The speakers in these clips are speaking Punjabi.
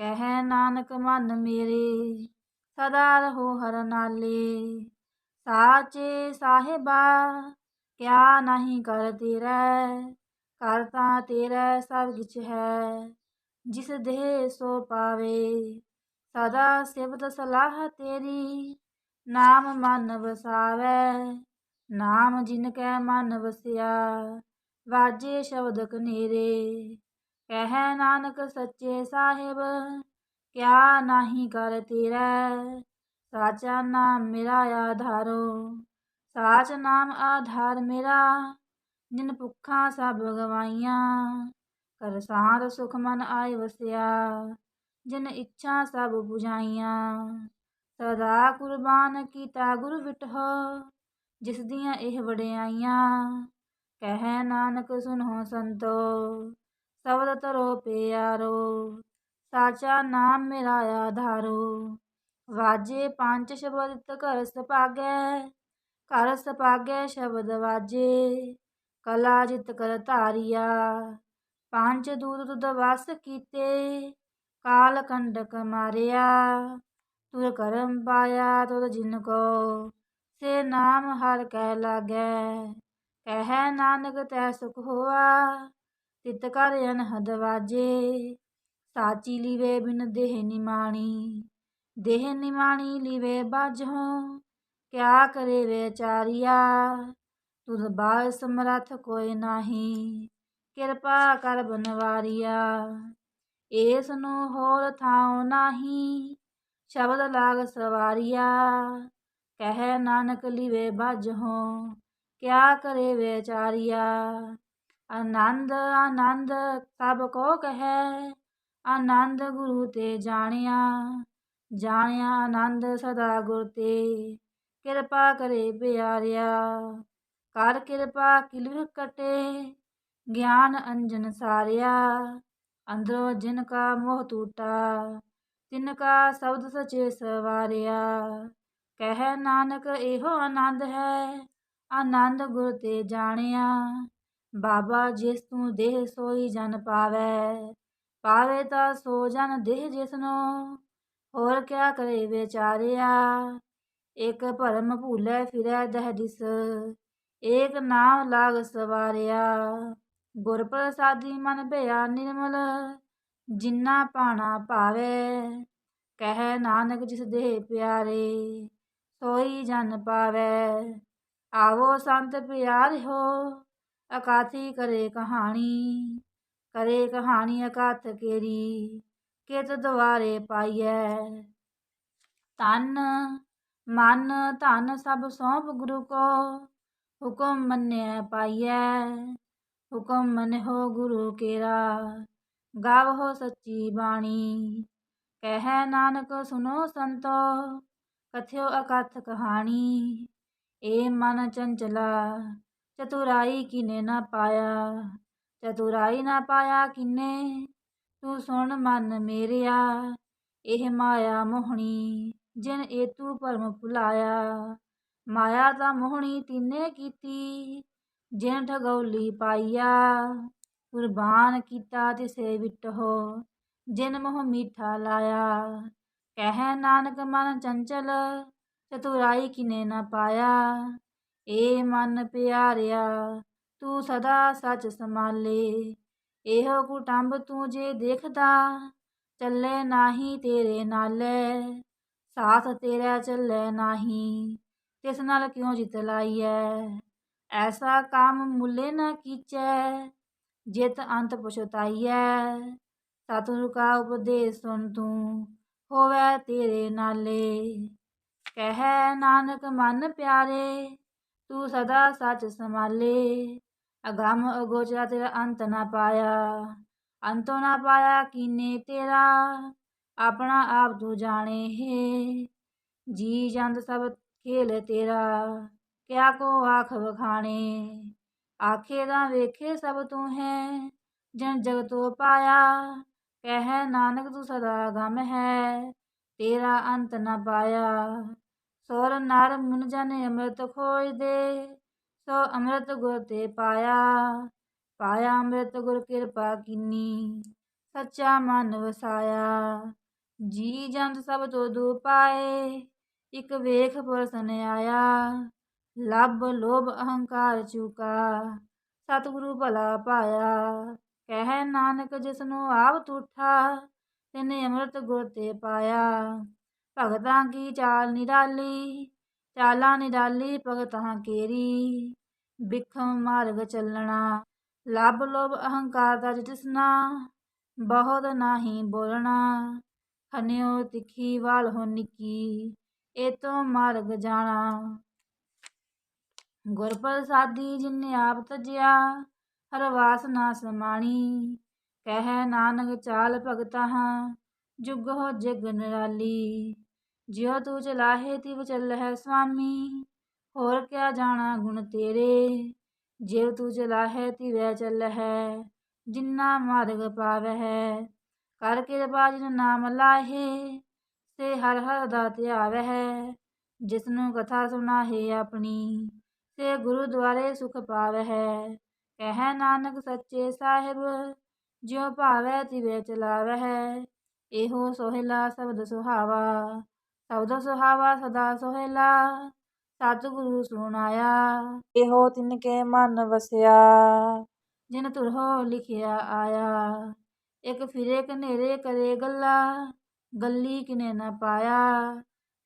ਕਹਿ ਨਾਨਕ ਮਨ ਮੇਰੇ, ਸਦਾ ਰਹੋ ਹਰ ਨਾਲੇ। ਸਾਚੇ ਸਾਹਿਬਾ, ਕਿਆ ਨਹੀਂ ਕਰ ਤੇਰਾ ਕਰ ਤਾਂ ਤੇਰਾ ਸਭ ਕਿਛ ਹੈ, ਜਿਸ ਦੇਹ ਸੋ ਪਾਵੇ। ਸਦਾ ਸਿਵਤ ਸਲਾਹ ਤੇਰੀ, ਨਾਮ ਮਨ ਵਸਾਵੇ। ਨਾਮ ਜਿਨ ਕੈ ਮਨ ਵਸਿਆ, ਵਾਜੇ ਸ਼ਬਦ ਕਨੇਰੇ। ਕਹਿ ਨਾਨਕ ਸੱਚੇ ਸਾਹਿਬ, ਕਿਆ ਨਾਹੀ ਕਰ ਤੇਰਾ? ਸਾਚਾ ਨਾਮ ਮੇਰਾ ਆਧਾਰੋ, ਸਾਚ ਨਾਮ ਆਧਾਰ ਮੇਰਾ, ਜਿਨ ਭੁੱਖਾਂ ਸਭ ਗਵਾਈਆਂ। ਕਰ ਸਾਰ ਸੁਖ ਮਨ ਆਏ ਵਸਿਆ, ਜਿਨ ਇੱਛਾ ਸਭ 부ਝਾਈਆਂ ਸਦਾ ਕੁਰਬਾਨ ਕੀਤਾ ਗੁਰ ਵਿਟਹੁ ਜਿਸ ਦੀਆਂ ਇਹ ਵਡਿਆਈਆਂ। ਕਹਿ ਨਾਨਕ ਸੁਨੋ ਸੰਤੋ ਸਬਦ ਧਰੋ ਪਿਆਰੋ, ਸਾਚਾ ਨਾਮ ਮੇਰਾ ਆਧਾਰੋ। ਵਾਜੇ ਪੰਜ ਸ਼ਬਦ ਘਰ ਸਪਾਗੈ ਘਰ ਸਪਾਗੈ ਸ਼ਬਦ ਵਾਜੇ। ਕਲਾ ਜਿਤ ਕਰ ਧਾਰਿਆ, ਪੰਜ ਦੂਤ ਤੁਧ ਵਸ ਕੀਤੇ। ਕਾਲ ਕੰਡਕ ਮਾਰਿਆ, ਤੁਰ ਕਰਮ ਪਾਇਆ ਤੁਧ ਜਿਨ ਕੋ। ਸੇ ਨਾਮ ਹਰ ਕਹਿ ਲਾਗੈ, ਕਹਿ ਨਾਨਕ ਤੈ ਸੁਖ ਹੋਆ। ਤਿਤ ਕਰ ਅਨਹਦ ਵਾਜੇ, ਸਾਚੀ ਲੀਵੇ ਬਿਨ ਦੇਹ ਨਿਮਾਣੀ ਦੇਹ ਨਿਮਾਣੀ ਲੀਵੇ ਬਾਝੋਂ, ਕਿਆ ਕਰੇ ਵਿਚਾਰੀਆ ਤੁਧ ਬਾਲ ਸਮਰਥ ਕੋਈ ਨਾਹੀ, ਕਿਰਪਾ ਕਰ ਬਨਵਾਰੀਆ। ਏਸ ਨੂੰ ਹੋਰ ਥਾਉ ਨਾਹੀ, ਸ਼ਬਦ ਲਾਗ ਸਵਾਰੀਆ, ਕਹਿ ਨਾਨਕ ਲੀਵੇ ਬਾਝੋਂ, ਕਿਆ ਕਰੇ ਵਿਚਾਰੀਆ ਆਨੰਦ ਆਨੰਦ ਸਭ ਕੋ ਕਹੈ, ਆਨੰਦ ਗੁਰੂ ਤੇ ਜਾਣਿਆ ਜਾਣਿਆ ਆਨੰਦ ਸਦਾ ਗੁਰ ਤੇ। ਕਿਰਪਾ ਕਰੇ ਪਿਆਰਿਆ, ਕਰ ਕਿਰਪਾ ਕਿਲ ਕਟੇ, ਗਿਆਨ ਅੰਜਨ ਸਾਰਿਆ। ਅੰਦਰੋਂ ਜਿਨ ਕਾ ਮੋਹ ਟੂਟਾ, ਤਿਨ ਕਾ ਸ਼ਬਦ ਸਚੇ ਸਵਾਰਿਆ। ਕਹਿ ਨਾਨਕ, ਇਹੋ ਆਨੰਦ ਹੈ, ਆਨੰਦ ਗੁਰ ਤੇ ਜਾਣਿਆ। ਬਾਬਾ ਜਿਸ ਤੂੰ ਦੇਹ ਸੋਈ ਜਨ ਪਾਵੇ ਪਾਵੇ ਤਾਂ ਸੋ ਜਨ ਦੇਹ ਜਿਸਨੋ। ਹੋਰ ਕਿਆ ਕਰੇ ਵਿਚਾਰਿਆ, ਇਕ ਭਰਮ ਭੂਲੇ ਫਿਰੈ ਦਹਿ ਦਿਸ, ਏਕ ਨਾਮ ਲਾਗ ਸਵਾਰਿਆ। ਗੁਰ ਪ੍ਰਸਾਦੀ ਮਨ ਭਇਆ ਨਿਰਮਲ, ਜਿਨਾ ਪਾਣਾ ਭਾਵੇ, ਕਹਿ ਨਾਨਕ ਜਿਸ ਦੇਹ ਪਿਆਰੇ, ਸੋਈ ਜਨ ਪਾਵੇ। ਆਵੋ ਸੰਤ ਪਿਆਰ ਹੋ ਅਕਾਥੀ ਕਰੇ ਕਹਾਣੀ ਕਰੇ ਕਹਾਣੀ ਅਕਾਥ ਕੇਰੀ, ਕਿਤ ਦਵਾਰੇ ਪਾਈਐ। ਤਨ ਮਨ, ਧਨ ਸਭ ਸੌਂਪ ਗੁਰੂ ਕੋ, ਹੁਕਮ ਮੰਨਿਆ ਪਾਈਐ। ਹੁਕਮ ਮੰਨਿਓ ਗੁਰੂ ਕੇਰਾ, ਗਾਵੋ ਸੱਚੀ ਬਾਣੀ। ਕਹਿ ਨਾਨਕ ਸੁਨੋ ਸੰਤੋ, ਕਥਿਓ ਅਕਥ ਕਹਾਣੀ। ਏ ਮਨ ਚੰਚਲਾ ਚਤੁਰਾਈ ਕਿਨੇ ਨਾ ਪਾਇਆ, ਚਤੁਰਾਈ ਨਾ ਪਾਇਆ ਕਿਨੇ? ਤੂੰ ਸੁਣ ਮਨ ਮੇਰਿਆ, ਇਹ ਮਾਇਆ ਮੋਹਣੀ, ਜਿਨ ਇਹ ਤੂੰ ਭਰਮ ਭੁਲਾਇਆ। ਮਾਇਆ ਤਾਂ ਮੋਹਣੀ ਤਿੰਨੇ ਕੀਤੀ, ਜਿਨ ਠਗੌਲੀ ਪਾਈਆ। ਕੁਰਬਾਨ ਕੀਤਾ ਤਿਸੇ ਵਿਟਹੋ, ਜਿਨ ਮੋਹ ਮੀਠਾ ਲਾਇਆ। ਕਹਿ ਨਾਨਕ ਮਨ ਚੰਚਲ, ਚਤੁਰਾਈ ਕਿਨੇ ਨਾ ਪਾਇਆ। ਏ ਮਨ ਪਿਆਰਿਆ, ਤੂੰ ਸਦਾ ਸੱਚ ਸੰਭਾਲੇ। ਇਹੋ ਕੁਟੰਬ ਤੂੰ ਜੇ ਦੇਖਦਾ, ਚੱਲੇ ਨਾਹੀ ਤੇਰੇ ਨਾਲੇ। ਸਾਥ ਤੇਰਾ ਚੱਲੇ ਨਾਹੀ, ਤਿਸ ਨਾਲ ਕਿਉਂ ਜਿਤ ਲਾਈਐ? ਐਸਾ ਕੰਮ ਮੁੱਲੇ ਨਾ ਕੀਚੈ, ਜਿਤ ਅੰਤ ਪਛਤਾਈਐ। ਸਤਿਗੁਰੂ ਕਾ ਉਪਦੇਸ਼ ਸੁਣ ਤੂੰ, ਹੋਵੇ ਤੇਰੇ ਨਾਲੇ। ਕਹਿ ਨਾਨਕ ਮਨ ਪਿਆਰੇ ਤੂੰ ਸਦਾ ਸੱਚ ਸੰਭਾਲੇ ਅਗੰਮ ਅਗੋਚਰਾ ਤੇਰਾ ਅੰਤ ਨਾ ਪਾਇਆ ਅੰਤੋ ਨਾ ਪਾਇਆ ਕੀਨੇ ਤੇਰਾ ਆਪਣਾ ਆਪ ਤੂੰ ਜਾਣੇ ਹੈ ਜੀ ਜੰਦ ਸਭ ਖੇਲ ਤੇਰਾ ਕਿਆ ਕੋ ਆਖ ਵਖਾਣੇ ਆਖੇ ਦਾ ਵੇਖੇ ਸਭ ਤੂੰ ਹੈ ਜਨ ਜਗ ਜਗਤੋ ਪਾਇਆ ਕਹਿ ਨਾਨਕ ਤੂੰ ਸਦਾ ਗਮ ਹੈ ਤੇਰਾ ਅੰਤ ਨਾ ਪਾਇਆ ਸੋਰ ਨਰ ਮੁਨ ਜਨ ਅੰਮ੍ਰਿਤ ਖੋਜ ਦੇ ਸੋ ਅੰਮ੍ਰਿਤ ਗੁਰ ਤੇ ਪਾਇਆ। ਪਾਇਆ ਅੰਮ੍ਰਿਤ ਗੁਰ ਕਿਰਪਾ ਕੀਨੀ, ਸੱਚਾ ਮਨ ਵਸਾਇਆ। ਜੀ ਜੰਤ ਸਭ ਤੋਂ ਦੂ ਪਾਏ, ਇਕ ਵੇਖ ਪਰਸਨ ਆਇਆ। ਲੱਭ ਲੋਭ ਅਹੰਕਾਰ ਚੁਕਾ, ਸਤਿਗੁਰੂ ਭਲਾ ਪਾਇਆ। ਕਹਿ ਨਾਨਕ ਜਿਸਨੂੰ ਆਪ ਤੂਠਾ, ਤਿਨੇ ਅੰਮ੍ਰਿਤ ਗੁਰ ਤੇ ਪਾਇਆ। ਭਗਤਾਂ ਕੀ ਚਾਲ ਨਿਰਾਲੀ, ਚਾਲਾਂ ਨਿਰਾਲੀ ਭਗਤਾਂ ਕੇਰੀ। ਬਿਖਮ ਮਾਰਗ ਚੱਲਣਾ ਲੱਭ ਲੋਭ ਅਹੰਕਾਰ ਦਾ ਜਿਤਨਾ ਬਹੁਤ ਨਾਹੀ ਬੋਲਣਾ। ਖਨਿਓ ਤਿੱਖੀ ਵਾਲ ਹੋ ਨਿੱਕੀ ਇਹ ਤੋਂ ਮਾਰਗ ਜਾਣਾ। ਗੁਰ ਪ੍ਰਸਾਦੀ ਜਿਨੇ ਆਪ ਤਜਿਆ, ਹਰ ਵਾਸ ਨਾ ਸਮਾਣੀ, ਕਹਿ ਨਾਨਕ ਚਾਲ ਭਗਤਾ ਹਾਂ ਜੁਗ ਹੋ ਜਗ ਨਰਾਲੀ, ਜਿਉ ਤੂੰ ਚਲਾਹੇ ਤਿਵ ਚੱਲਹਿ ਸੁਆਮੀ ਹੋਰ ਕਿਆ ਜਾਣਾ ਗੁਣ ਤੇਰੇ, ਜਿਉ ਤੂੰ ਚਲਾਹੇ ਤਿਵੈ ਚੱਲਹਿ, ਜਿਨਾ ਮਾਰਗ ਪਾਵਹਿ, ਕਰ ਕਿਰਪਾ ਜਿਨ ਨਾਮ ਲਾਹੇ, ਸੇ ਹਰ ਹਰ ਦਾ ਧਿਆਵਹਿ, ਜਿਸਨੂੰ ਕਥਾ ਸੁਣਾਹੇ ਆਪਣੀ, ਸੇ ਗੁਰੂ ਦੁਆਰੇ ਸੁਖ ਪਾਵਹਿ, ਕਹਿ ਨਾਨਕ ਸੱਚੇ ਸਾਹਿਬ, ਜਿਉ ਭਾਵੈ ਤਿਵੈ ਚਲਾਵਹਿ ਇਹੋ ਸੋਹਿਲਾ ਸ਼ਬਦ ਸੁਹਾਵਾ ਸ਼ਬਦ ਸੁਹਾਵਾ ਸਦਾ ਸੋਹਿਲਾ ਸਤਿਗੁਰੂ ਸੁਣਾਇਆ। ਇਹੋ ਤਿਨ ਕੇ ਮਨ ਵਸਿਆ। ਜਿਨ ਤੁਰਹੋ ਲਿਖਿਆ ਆਇਆ ਇੱਕ ਫਿਰੇ ਕਨੇਰੇ ਕਰੇ ਗੱਲਾ ਗੱਲੀ ਕਿਨੇ ਨਾ ਪਾਇਆ।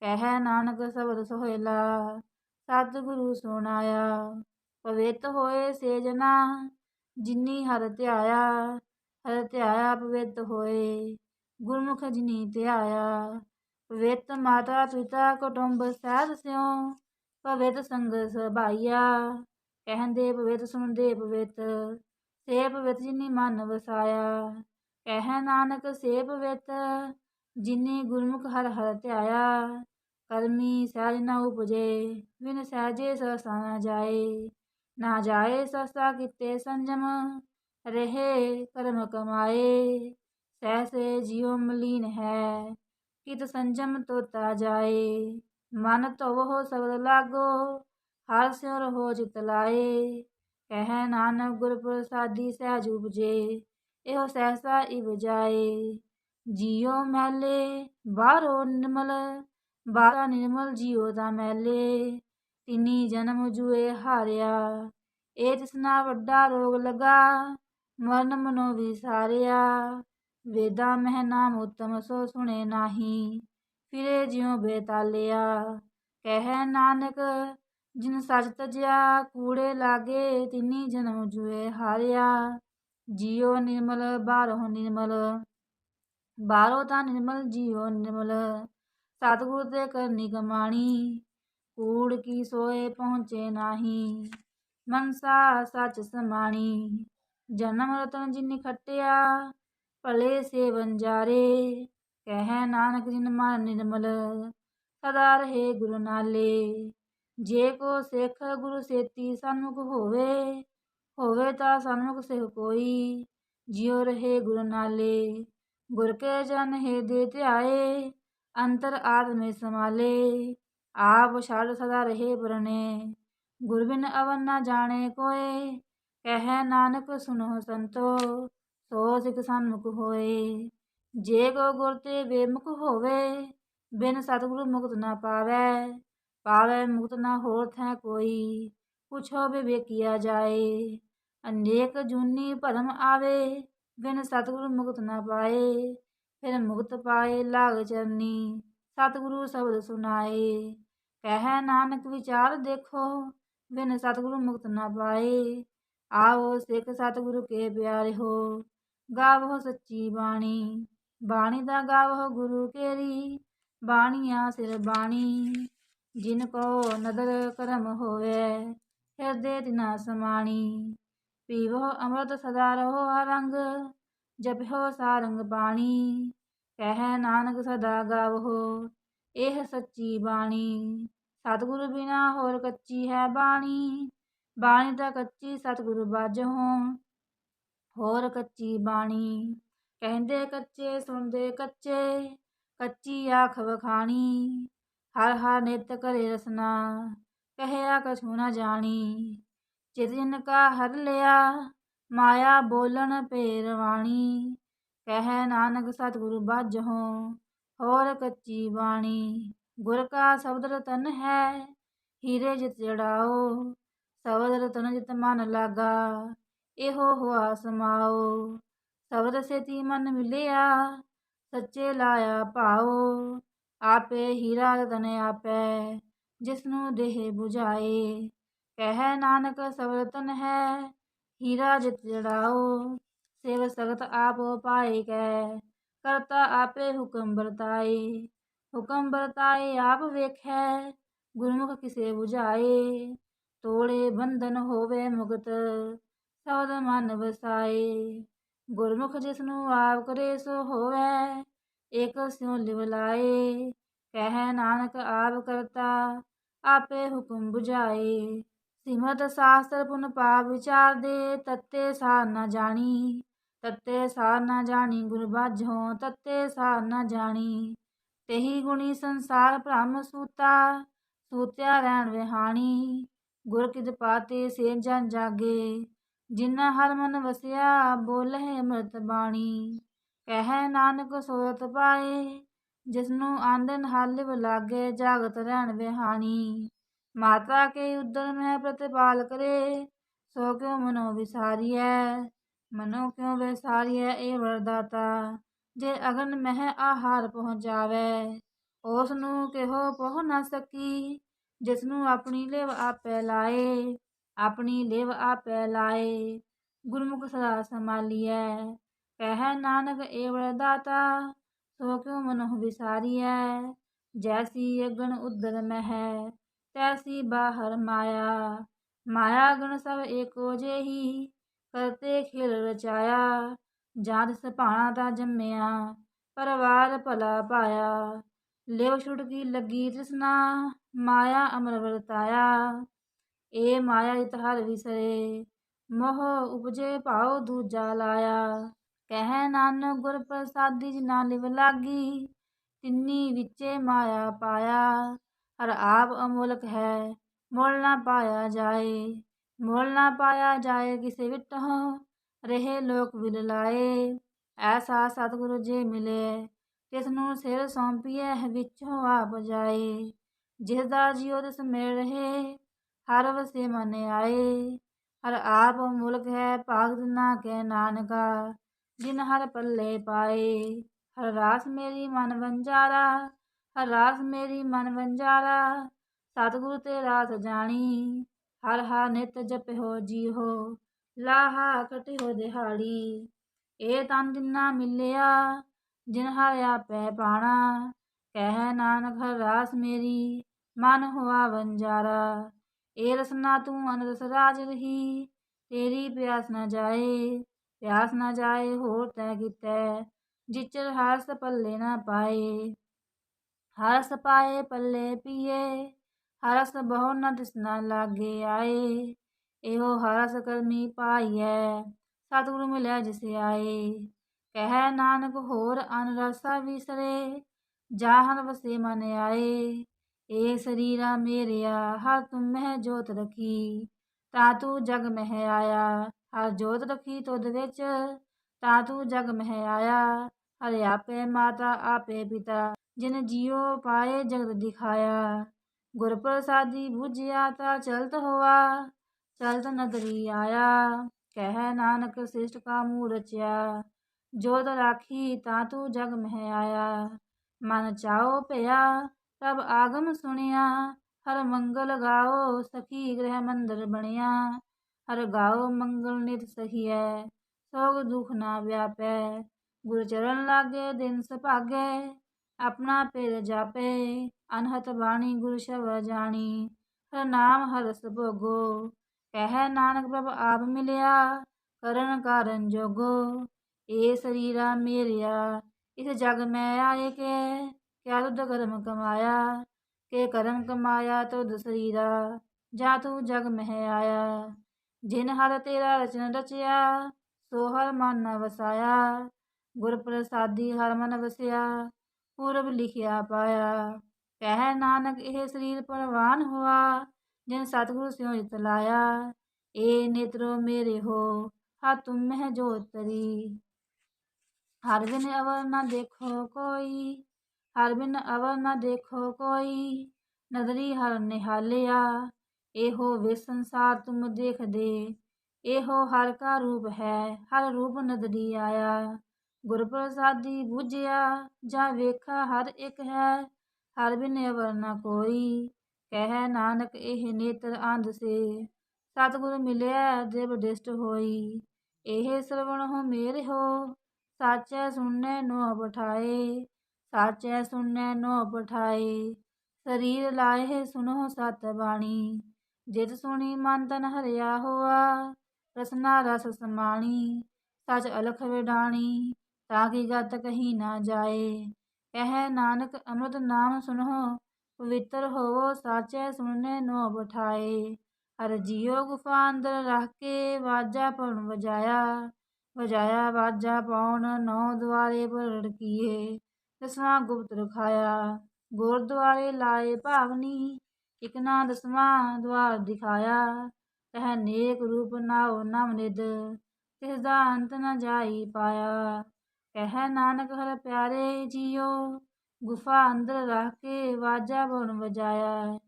ਕਹਿ ਨਾਨਕ ਸ਼ਬਦ ਸੋਹਿਲਾ ਸਤਿਗੁਰੂ ਸੁਣਾਇਆ। ਪਵਿੱਤ ਹੋਏ ਸੇ ਜਨਾ ਜਿਨੀ ਹਰ ਧਿਆਇਆ ਹਰ ਧਿਆਇਆ ਪਵਿੱਤ ਹੋਏ। ਗੁਰਮੁਖ ਜਿਨੀ ਧਿਆਇਆ ਪਵਿੱਤ ਮਾਤਾ ਪਿਤਾ ਕੁਟੁੰਬ ਸਹਿਬ ਸਿਉ ਪਵਿੱਤ ਸੰਗ ਸਭਾਈਆ। ਕਹਿੰਦੇ ਪਵਿੱਤ ਸੁਣਦੇ ਪਵਿੱਤ ਸੇ ਪਵਿੱਤ ਜਿਨੀ ਮਨ ਵਸਾਇਆ। ਕਹਿ ਨਾਨਕ ਸੇ ਪਵਿੱਤ ਜਿਨੀ ਗੁਰਮੁਖ ਹਰ ਹਰ ਧਿਆਇਆ। ਕਰਮੀ ਸਹਿਜ ਨਾ ਉਪਜੇ, ਬਿਨ ਸਹਿਜੇ ਸਸਾ ਨਾ ਜਾਏ। ਨਾ ਜਾਏ ਸਸਾ ਕਿਤੇ ਸੰਜਮ, ਰਹੇ ਕਰਮ ਕਮਾਏ। ਸਹਿਸੇ ਜਿਉ ਮਲੀਨ ਹੈ ਕਿਤ ਸੰਜਮ ਤੋਤਾ ਜਾਏ। ਮਨ ਧੋਵੋ ਸਬਦ ਲਾਗੋ, ਹਰ ਸਿਉ ਰਹੋ ਜਿਤ ਲਾਏ। ਕਹਿ ਨਾਨਕ ਗੁਰ ਪ੍ਰਸਾਦੀ ਸਹਿਜ ਉਪਜੇ, ਇਹੋ ਸਹਿਸਾ ਇਵ ਜਾਏ। ਜੀਉ ਮੈਲੇ, ਬਾਹਰੋ ਨਿਰਮਲ, ਬਾਹਰਾ ਨਿਰਮਲ ਜੀਉ ਦਾ ਮੈਲੇ। ਤਿਨੀ ਜਨਮ ਜੂਏ ਹਾਰਿਆ ਇਹ ਤਿਸਨਾ ਵੱਡਾ ਰੋਗ ਲਗਾ, ਮਰਨ ਮਨੋ ਵਿਸਾਰਿਆ ਵੇਦਾ ਮਹਿ ਨਾਮ ਉਤਮ ਸੋ ਸੁਣੇ ਨਾਹੀ, ਫਿਰੇ ਜਿਉ ਬੇਤਾਲਿਆ। ਕਹਿ ਨਾਨਕ, ਜਿਨ ਸਚ ਤਜਿਆ, ਕੂੜੇ ਲਾਗੇ, ਤਿਨੀ ਜਨਮ ਜੂਏ ਹਾਰਿਆ। ਜੀਉ ਨਿਰਮਲ ਬਾਹਰੋਂ ਨਿਰਮਲ। ਬਾਹਰੋਂ ਤਾਂ ਨਿਰਮਲ, ਜੀਉ ਨਿਰਮਲ। ਸਤਿਗੁਰ ਤੇ ਕਰਨੀ ਕਮਾਣੀ ਕੂੜ ਕੀ ਸੋਏ ਪਹੁੰਚੇ ਨਾਹੀ। ਮਨਸਾ ਸਚ ਸਮਾਣੀ, ਜਨਮ ਰਤਨ ਜਿਨ ਖਟਿਆ ਭਲੇ ਸੇ ਵੰਜਾਰੇ, ਕਹਿ ਨਾਨਕ ਜਿਨ ਮਨ ਨਿਰਮਲ, ਸਦਾ ਰਹੇ ਗੁਰੂ ਨਾਲੇ। ਜੇ ਕੋ ਸਿੱਖ ਗੁਰੂ ਸੇਤੀ ਸਨਮੁਖ ਹੋਵੇ ਹੋਵੇ ਤਾਂ ਸਨਮੁਖ ਸਿਖ ਕੋਈ। ਜਿਉ ਰਹੇ ਗੁਰੂ ਨਾਲੇ, ਗੁਰ ਕੇ ਜਨ ਹੈ ਦੇ ਧਿਆਏ, ਅੰਤਰ ਆਤਮੇ ਸਮਾਲੇ ਆਪ ਛੜ ਸਦਾ ਰਹੇ ਪੁਰਨੇ ਗੁਰ ਬਿਨ ਅਵਨ ਨਾ ਜਾਣੇ ਕੋਏ। ਕਹਿ ਨਾਨਕ ਸੁਨੋ ਸੰਤੋ ਸੋ ਸਿਖ ਸਨਮੁਖ ਹੋਏ। ਜੇ ਕੋ ਗੁਰ ਤੇ ਬੇਮੁਖ ਹੋਵੇ, ਬਿਨ ਸਤਿਗੁਰੂ ਮੁਕਤ ਨਾ ਪਾਵੈ। ਪਾਵੈ ਮੁਕਤ ਨਾ ਹੋਰ ਥੈ ਕੋਈ, ਪੁੱਛੋ ਵਿਵੇਕੀਆ ਜਾਏ। ਅਨੇਕ ਜੂਨੀ ਭਰਮ ਆਵੇ, ਬਿਨ ਸਤਿਗੁਰੂ ਮੁਕਤ ਨਾ ਪਾਏ। ਫਿਰ ਮੁਕਤ ਪਾਏ ਲਾਗ ਚਰਨੀ, ਸਤਿਗੁਰੂ ਸ਼ਬਦ ਸੁਨਾਏ। ਕਹਿ ਨਾਨਕ ਵਿਚਾਰ ਦੇਖੋ, ਬਿਨ ਸਤਿਗੁਰੂ ਮੁਕਤ ਨਾ ਪਾਏ। ਆਓ ਸਿੱਖ ਸਤਿਗੁਰੂ ਕੇ ਪਿਆਰੇ ਹੋ ਗਾਵੋ ਸੱਚੀ ਬਾਣੀ ਬਾਣੀ ਦਾ ਗਾਵੋ ਗੁਰੂ ਕੇਰੀ, ਬਾਣੀਆਂ ਸਿਰ ਬਾਣੀ। ਜਿਨ ਕੋ ਨਦਰ ਕਰਮ ਹੋਵੇ, ਹਿਰਦੇ ਤਿਨਾ ਸਮਾਣੀ। ਪੀਵੋ ਅੰਮ੍ਰਿਤ ਸਦਾ ਰਹੋ ਰੰਗ ਜਪਿਓ ਸਾਰੰਗ ਬਾਣੀ। ਕਹਿ ਨਾਨਕ ਸਦਾ ਗਾਵੋ, ਇਹ ਸੱਚੀ ਬਾਣੀ। ਸਤਿਗੁਰੂ ਬਿਨਾ ਹੋਰ ਕੱਚੀ ਹੈ ਬਾਣੀ। ਬਾਣੀ ਤਾਂ ਕੱਚੀ ਸਤਿਗੁਰੂ ਬਾਝੋਂ ਹੋਰ ਕੱਚੀ ਬਾਣੀ, ਕਹਿੰਦੇ ਕੱਚੇ, ਸੁਣਦੇ ਕੱਚੇ, ਕੱਚੀ ਆਖ ਵਖਾਣੀ, ਹਰ ਹਰ ਨਿਤ ਕਰੇ ਰਸਨਾ, ਕਹਿਆ ਕਛੂ ਨਾ ਜਾਣੀ ਚਿਤ ਜਿਨ ਕਾ ਹਰ ਲਿਆ, ਮਾਇਆ ਬੋਲਣ ਪੇਰਵਾਣੀ ਕਹਿ ਨਾਨਕ ਸਤਿਗੁਰੂ ਬਾਝੋਂ ਹੋਰ ਕੱਚੀ ਬਾਣੀ, ਗੁਰ ਕਾ ਸ਼ਬਦ ਰਤਨ ਹੈ, ਹੀਰੇ ਜਿਤ ਜੜਾਓ, ਸ਼ਬਦ ਰਤਨ ਜਿਤ ਮਨ ਲਾਗਾ ਇਹੋ ਹੁਆ ਸਮਾਓ ਸ਼ਬਦ ਸੇਤੀ ਮਨ ਮਿਲਿਆ, ਸੱਚੇ ਲਾਇਆ ਭਾਓ, ਆਪੇ ਹੀਰਾ ਰਤਨ ਆਪੇ, ਜਿਸਨੂੰ ਦੇਹ 부ਝਾਏ ਕਹਿ ਨਾਨਕ ਸਵਰਤਨ ਹੈ, ਹੀਰਾ ਜਿਤ ਜੜਾਓ, ਸੇਵ ਸਗਤ ਆਪ ਪਾਏ ਕੈ, ਕਰਤਾ ਆਪੇ ਹੁਕਮ ਵਰਤਾਏ। ਹੁਕਮ ਵਰਤਾਏ ਆਪ ਵੇਖੈ, ਗੁਰਮੁਖ ਕਿਸੇ 부ਝਾਏ ਤੋੜੇ ਬੰਧਨ ਹੋਵੇ ਮੁਕਤ ਸਬਦ ਮਨ ਵਸਾਏ, ਗੁਰਮੁਖ ਜਿਸ ਨੂੰ ਆਪ ਕਰੇ ਸੋ ਹੋਵੇ, ਏਕ ਸਿਉ ਲਿਵ ਲਾਏ, ਕਹਿ ਨਾਨਕ ਆਪ ਕਰਤਾ, ਆਪੇ ਹੁਕਮ 부ਝਾਏ ਸਿਮਰਤ ਸਾਸਤਰ ਪੁਨ ਪਾਪ ਵਿਚਾਰ ਦੇ, ਤੱਤੇ ਸਾਰ ਨਾ ਜਾਣੀ, ਤੱਤੇ ਸਾਰ ਨਾ ਜਾਣੀ ਗੁਰ ਬਾਝੋਂ, ਤੱਤੇ ਸਾਰ ਨਾ ਜਾਣੀ। ਤੇਹੀ ਗੁਣੀ ਸੰਸਾਰ ਭ੍ਰਮ ਸੂਤਾ, ਸੂਤਿਆ ਰਹਿਣ ਵਿਹਾਣੀ, ਗੁਰ ਕਿਦ ਪਾਤੇ ਸੇ ਜਨ ਜਾਗੇ। ਜਿਨਾ ਹਰ ਮਨ ਵਸਿਆ, ਬੋਲੇ ਅੰਮ੍ਰਿਤ ਬਾਣੀ। ਕਹਿ ਨਾਨਕ ਸੋਤ ਪਾਏ, ਜਿਸਨੂੰ ਆਂਦਨ ਹਲਿਵ ਲਾਗੇ, ਜਾਗਤ ਰਹਿਣ ਵਿਹਾਣੀ। ਮਾਤਾ ਕੇ ਉਦਰ ਮੈਂ ਪ੍ਰਤਿਪਾਲ ਕਰੇ, ਸੋ ਕਿਉ ਮਨੋ ਵਿਸਾਰੀਐ? ਮਨੋ ਕਿਉ ਵਿਸਾਰੀਐ ਇਹ ਵਰਦਾਤਾ? ਜੇ ਅਗਨ ਮਹਿ ਆਹਾਰ ਪਹੁੰਚਾਵੇ ਉਸ ਨੂੰ ਕਿਹੋ ਪਹੁ ਨਾ ਸਕੀ ਜਿਸ ਨੂੰ ਆਪਣੀ ਲਿਵ ਆਪੇ ਲਾਏ। ਆਪਣੀ ਲਿਵ ਆਪੈ ਲਾਏ, ਗੁਰਮੁਖ ਸਦਾ ਸੰਭਾਲੀਐ। ਕਹਿ ਨਾਨਕ ਏ ਵਰਦਾਤਾ ਸੋ ਕਿਉ ਮਨੋ ਵਿਸਾਰੀਐ? ਜੈਸੀ ਅਗਨ ਉਦਰ ਮਹਿ, ਤੈਸੀ ਬਾਹਰ ਮਾਇਆ। ਮਾਇਆ ਗਣ ਸਭ ਏਕੋ ਜਿਹੀ, ਕਰਤੇ ਖਿਲ ਰਚਾਇਆ। ਜਾਂ ਤਿਸ ਭਾਣਾ ਦਾ ਜੰਮਿਆ, ਪਰਵਾਰ ਭਲਾ ਪਾਇਆ। ਲਿਵ ਛੁਟਕੀ ਲੱਗੀ ਤ੍ਰਿਸ਼ਨਾ, ਮਾਇਆ ਅਮਰ ਵਰਤਾਇਆ। ਏ ਮਾਇਆ ਇਤ ਹਰ ਵਿਸਰੇ, ਮੋਹ ਉਪਜੇ ਭਾਉ ਦੂਜਾ ਲਾਇਆ। ਕਹਿ ਨਾਨਕ ਗੁਰ ਪ੍ਰਸਾਦੀ ਜਿਨਾ ਲਿਵ ਲਾਗੀ, ਤਿੰਨੀ ਵਿੱਚੇ ਮਾਇਆ ਪਾਇਆ। ਹਰ ਆਪ ਅਮੋਲਕ ਹੈ, ਮੁੱਲ ਨਾ ਪਾਇਆ ਜਾਏ। ਮੋਲ ਨਾ ਪਾਇਆ ਜਾਏ ਕਿਸੇ ਵਿਟਹੁ ਰਹੇ ਲੋਕ ਵਿਲ ਲਾਏ। ਐਸਾ ਸਤਿਗੁਰੂ ਜੇ ਮਿਲੇ, ਤਿਸ ਨੂੰ ਸਿਰ ਸੌਂਪੀਐ, ਵਿੱਚੋਂ ਆਪ ਜਾਏ। ਜਿਸ ਦਾ ਜਿਉ ਤਿਸ ਮਿਲ ਰਹੇ ਹਰ ਵਸੇ ਮਨ ਆਏ, ਹਰ ਆਪ ਮੁਲਕ ਹੈ ਭਾਗ ਦਿਨਾ ਕਹਿ ਨਾਨਕਾ, ਜਿਨ ਹਰ ਪੱਲੇ ਪਾਏ। ਹਰ ਰਾਸ ਮੇਰੀ ਮਨ ਵੰਜਾਰਾ, ਹਰ ਰਾਸ ਮੇਰੀ ਮਨ ਵੰਜਾਰਾ, ਸਤਿਗੁਰੂ ਤੇ ਰਾਸ ਜਾਣੀ, ਹਰ ਹਰ ਨਿਤ ਜਪਿਓ ਜੀਹੋ, ਲਾਹਾ ਕਟਿਓ ਦਿਹਾੜੀ। ਇਹ ਤਨ ਜਿਨਾ ਮਿਲਿਆ, ਜਿਨ ਹਰ ਆਪੈ ਪਾਣਾ, ਕਹਿ ਨਾਨਕ ਹਰ ਰਾਸ ਮੇਰੀ ਮਨ ਹੋਆ ਵੰਜਾਰਾ। ਏ ਰਸਨਾ ਤੂੰ ਅਨਰਸ ਰਾਜ ਰਹੀ, ਤੇਰੀ ਪਿਆਸ ਨਾ ਜਾਏ, ਪਿਆਸ ਨਾ ਜਾਏ ਹੋਰ ਤੈ ਕੀਤੈ, ਜਿਚਰ ਹਰਸ ਪੱਲੇ ਨਾ ਪਾਏ। ਹਰਸ ਪਾਏ, ਪੱਲੇ ਪੀਏ, ਹਰਸ ਬਹੁ ਨਾ ਦਿਸਨਾ ਲਾਗੇ ਆਏ। ਇਹੋ ਹਰਸ ਕਰਮੀ ਪਾਈਐ, ਸਤਿਗੁਰੂ ਮਿਲਿਆ ਜਿਸ ਆਏ। ਕਹਿ ਨਾਨਕ ਹੋਰ ਅਨਰਸਾ ਵਿਸਰੇ, ਜਾਹਨ ਵਸੇ ਮਨ ਆਏ। ਏ ਸਰੀਰਾ ਮੇਰਿਆ, ਹਰ ਤੁਮ ਮਹਿ ਜੋਤ ਰਖੀ। ਤਾ ਤੂੰ ਜਗ ਮਹਿ ਆਇਆ, ਹਰ ਜੋਤ ਰਖੀ ਤੁਧ ਵਿੱਚ। ਤਾ ਤੂੰ ਜਗ ਮਹਿ ਆਇਆ, ਹਰਿ ਆਪੇ ਮਾਤਾ, ਆਪੇ ਪਿਤਾ। ਜਿਨ ਜੀਉ ਪਾਏ ਜਗਤ ਦਿਖਾਇਆ। ਗੁਰ ਪ੍ਰਸਾਦੀ 부ਝਿਆ ਤਾ ਚਲਤ ਹੋਆ, ਚਲਤ ਨਦਰੀ ਆਇਆ। ਕਹਿ ਨਾਨਕ ਸਿਸ਼ਟ ਕਾ ਮੂਹ ਰਚਿਆ, ਜੋਤ ਰਾਖੀ ਤਾ ਤੂੰ ਜਗ ਮਹਿ ਆਇਆ। ਮਨ ਚਾਓ ਭਇਆ ਪ੍ਰਭ ਆਗਮ ਸੁਣਿਆ, ਹਰ ਮੰਗਲ ਗਾਓ ਸਖੀ ਗ੍ਰਹਿ ਮੰਦਰ ਬਣਿਆ, ਹਰ ਗਾਓ ਮੰਗਲ ਨਿਤ ਸਹੀਐ ਸੋਗ ਦੁਖ ਨਾ ਵਿਆਪੈ ਗੁਰ ਚਰਨ ਲਾਗੇ ਦਿਨ ਸੁਭਾਗੇ, ਆਪਣਾ ਪੇਰ ਜਾਪੇ, ਅਨਹਤ ਬਾਣੀ ਗੁਰ ਸ਼ਬਦ ਜਾਣੀ, ਹਰ ਨਾਮ ਹਰਸ ਭੋਗੋ ਕਹਿ ਨਾਨਕ ਪ੍ਰਭ ਆਪ ਮਿਲਿਆ, ਕਰਨ ਕਾਰਨ ਜੋਗੋ ਏ ਸਰੀਰਾ ਮੇਰਿਆ, ਇਸ ਜਗ ਮੈਂ ਆਏ ਕੇ ਕਿਆ ਤੁਧ ਕਰਮ ਕਮਾਇਆ? ਕੇ ਕਰਮ ਕਮਾਇਆ ਤੁਧ ਸਰੀਰਾ ਜਾ ਤੂੰ ਜਗ ਮਹਿ ਆਇਆ? ਜਿਨ ਹਰ ਤੇਰਾ ਰਚਨ ਰਚਿਆ, ਸੋ ਹਰ ਮਨ ਨ ਵਸਾਇਆ। ਗੁਰ ਪ੍ਰਸਾਦੀ ਹਰ ਮਨ ਵਸਿਆ, ਪੂਰਬ ਲਿਖਿਆ ਪਾਇਆ। ਕਹਿ ਨਾਨਕ ਇਹ ਸਰੀਰ ਪਰਵਾਨ ਹੋਆ, ਜਿਨ ਸਤਿਗੁਰ ਸਿਉ ਜਿਤ ਲਾਇਆ। ਏ ਨੇਤਰੋ ਮੇਰੇ ਹੋ ਹਾ ਤੁਮ ਮਹਿ ਜੋਤ ਤਰੀ ਹਰ ਦਿਨ ਅਵਰ ਨਾ ਦੇਖੋ ਕੋਈ ਹਰ ਬਿਨ ਅਵਰ ਨ ਦੇਖੋ ਕੋਈ, ਨਦਰੀ ਹਰ ਨਿਹਾਲਿਆ। ਇਹੋ ਵੇ ਸੰਸਾਰ ਤੁਮ ਦੇਖਦੇ, ਇਹੋ ਹਰ ਕਾ ਰੂਪ ਹੈ, ਹਰ ਰੂਪ ਨਦਰੀ ਆਇਆ। ਗੁਰ ਪ੍ਰਸਾਦੀ ਬੁਝਿਆ, ਜਾਂ ਵੇਖਾ ਹਰ ਇੱਕ ਹੈ, ਹਰ ਬਿਨ ਅਵਰ ਨ ਕੋਈ। ਕਹਿ ਨਾਨਕ ਇਹ ਨੇਤਰ ਆਂਧ ਸੇ, ਸਤਿਗੁਰ ਮਿਲਿਆ ਦੇਵ ਡਿਸ਼ਟ ਹੋਈ। ਇਹ ਸਰਵਣ ਹੋ ਮੇਰੇ ਹੋ, ਸਾਚੈ ਸੁਣਨੇ ਨੋ ਬਠਾਏ ਸਾਚੈ ਸੁਣਨੇ ਨੋ ਪਠਾਏ ਸਰੀਰ ਲਾਏ ਸੁਨੋ ਸਤ ਬਾਣੀ, ਜਿਤ ਸੁਣੀ ਮਨ ਤਨ ਹਰਿਆ ਹੋਆ, ਰਸਨਾ ਰਸ ਸਮਾਣੀ, ਸਚ ਅਲਖ ਵਿਡਾਣੀ, ਤਾਂ ਕੀ ਗਤ ਕਹੀ ਨਾ ਜਾਏ, ਕਹਿ ਨਾਨਕ ਅੰਮ੍ਰਿਤ ਨਾਮ ਸੁਨੋ ਪਵਿੱਤਰ ਹੋਵੋ ਸਾਚੈ ਸੁਣਨੇ ਨੋ ਬਠਾਏ, ਹਰ ਜੀਉ ਗੁਫਾ ਅੰਦਰ ਰੱਖ ਕੇ ਵਾਜਾ ਪਉਣ ਵਜਾਇਆ ਵਜਾਇਆ ਵਾਜਾ ਪਾਉਣ ਨੌ ਦੁਆਰੇ ਪਰ ਰੜਕੀਏ ਦਸਵਾਂ ਗੁਪਤ ਰਖਾਇਆ, ਗੁਰਦੁਆਰੇ ਲਾਏ ਭਾਵਨੀ ਇਕ ਨਾ ਦਸਵਾਂ ਦੁਆਰ ਦਿਖਾਇਆ, ਤਹ ਨੇਕ ਰੂਪ ਨਾਉ ਨਮ ਤਿਸ ਦਾ ਅੰਤ ਨ ਜਾਈ ਪਾਇਆ। ਕਹਿ ਨਾਨਕ ਹਰ ਪਿਆਰੇ ਜੀਓ, ਗੁਫਾ ਅੰਦਰ ਰੱਖ ਕੇ ਵਾਜਾ ਬਣ ਵਜਾਇਆ।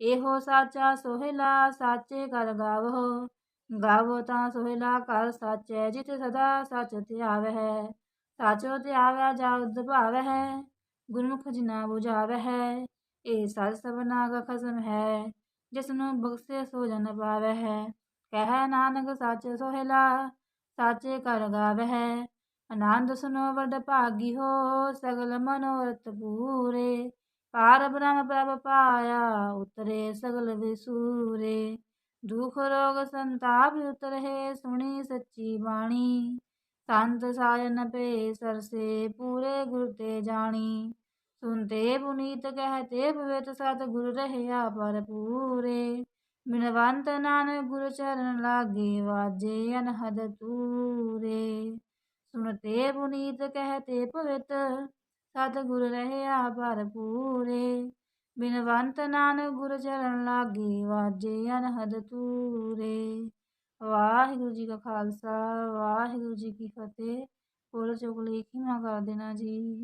ਇਹੋ ਸਾਚਾ ਸੋਹਿਲਾ ਸਾਚੇ ਕਰ ਗਾਵੋ ਗਾਵੋ ਤਾਂ ਸੋਹਿਲਾ ਕਰ ਸਾਚੈ ਜਿਤ ਸਦਾ ਸਚ ਧਿਆਵਹਿ। ਸਾਚੋ ਧਿਆਵੈ ਜਾ ਉਦ ਭਾਵਹਿ ਗੁਰਮੁਖ ਜਿਨਾ 부ਝਾਵਹਿ ਇਹ ਸਤ ਸਭਨਾ ਕਾ ਖਸਮ ਹੈ, ਜਿਸ ਨੂੰ ਬਖਸ਼ੇ ਸੋ ਜਨ ਹੈ। ਕਹਿ ਨਾਨਕ ਸੱਚ ਸੋਹਿਲਾ, ਸਾਚੇ ਕਰ ਗਾਵਹਿ ਆਨੰਦ ਸੁਨੋ ਵਡ ਭਾਗੀ ਹੋ, ਸਗਲ ਮਨੋਰਥ ਪੂਰੇ। ਪਾਰ ਬ੍ਰਹਮ ਪ੍ਰਭ ਪਾਇਆ, ਉਤਰੇ ਸਗਲ ਵਿਸੂਰੇ। ਦੁਖ ਰੋਗ ਸੰਤਾਪ ਉਤਰਹਿ ਸੁਣੀ ਸੱਚੀ ਬਾਣੀ। ਸੰਤ ਸਾਜਨ ਪੇ ਸਰਸੇ ਪੂਰੇ ਗੁਰ ਤੇ ਜਾਣੀ। ਸੁਨਤੇ ਪੁਨੀਤ ਕਹਤੇ ਪਵਿੱਤ ਸਤ ਗੁਰ ਰਹਿਆ ਪਰ ਪੂਰੇ ਬਿਨਵੰਤ ਨਾਨਕ ਗੁਰ ਚਰਨ ਲਾਗੇ ਵਾਜੇ ਅਨਹਦ ਤੂਰੇ। ਸੁਨਤੇ ਪੁਨੀਤ ਕਹਤੇ ਪਵਿੱਤ ਸਤ ਗੁਰ ਰਹਿਆ ਪਰ ਪੂਰੇ ਬਿਨਵੰਤ ਨਾਨਕ ਗੁਰ ਚਰਨ ਲਾਗੇ ਵਾਜੇ ਅਨਹਦ ਤੂਰੇ। ਵਾਹਿਗੁਰੂ ਜੀ ਕਾ ਖਾਲਸਾ, ਵਾਹਿਗੁਰੂ ਜੀ ਕੀ ਫਤਿਹ। ਕੋਲ ਚੁੱਕ ਲਈ ਖਿਮਾ ਕਰ ਦੇਣਾ ਜੀ।